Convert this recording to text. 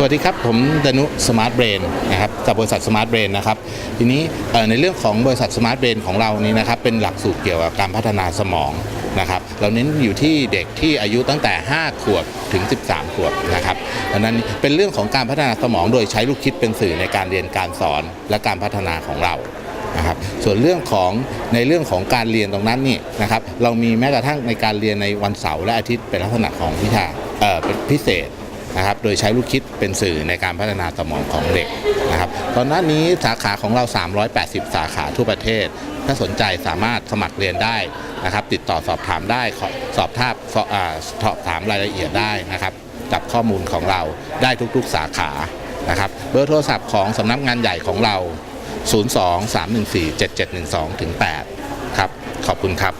สวัสดีครับ ผมดนุสมาร์ทเบรนนะครับจากบริษัทสมาร์ทเบรนนะครับทีนี้ในเรื่องของบริษัทสมาร์ทเบรนของเรานี้นะครับเป็นหลักสูตรเกี่ยวกับการพัฒนาสมองนะครับเราเน้นอยู่ที่เด็กที่อายุตั้งแต่ 5 ขวบถึง 13 ขวบนะครับดังนั้นเป็นเรื่องของการพัฒนาสมอง โดยใช้ลูกคิดเป็นสื่อในการเรียนการสอนและการพัฒนาของเรานะครับส่วนเรื่องของในเรื่องของการเรียนตรงนั้นนี่นะครับเรามีแม้กระทั่งในการเรียนในวันเสาร์และอาทิตย์เป็นลักษณะของวิชาพิเศษ นะครับโดยใช้ลูกคิดเป็นสื่อในการพัฒนาสมองของเด็กนะครับตอนนั้นนี้สาขาของเรา 380 สาขาทั่วประเทศ ถ้าสนใจสามารถสมัครเรียนได้นะครับ ติดต่อสอบถามได้สอบถามสอบอ่าสอบถามรายละเอียดได้นะครับกับข้อมูลของเราได้ทุกๆสาขานะครับเบอร์โทรศัพท์ของสำนักงานใหญ่ของเรา 02 314 7712ถึง8ครับ ขอบคุณครับ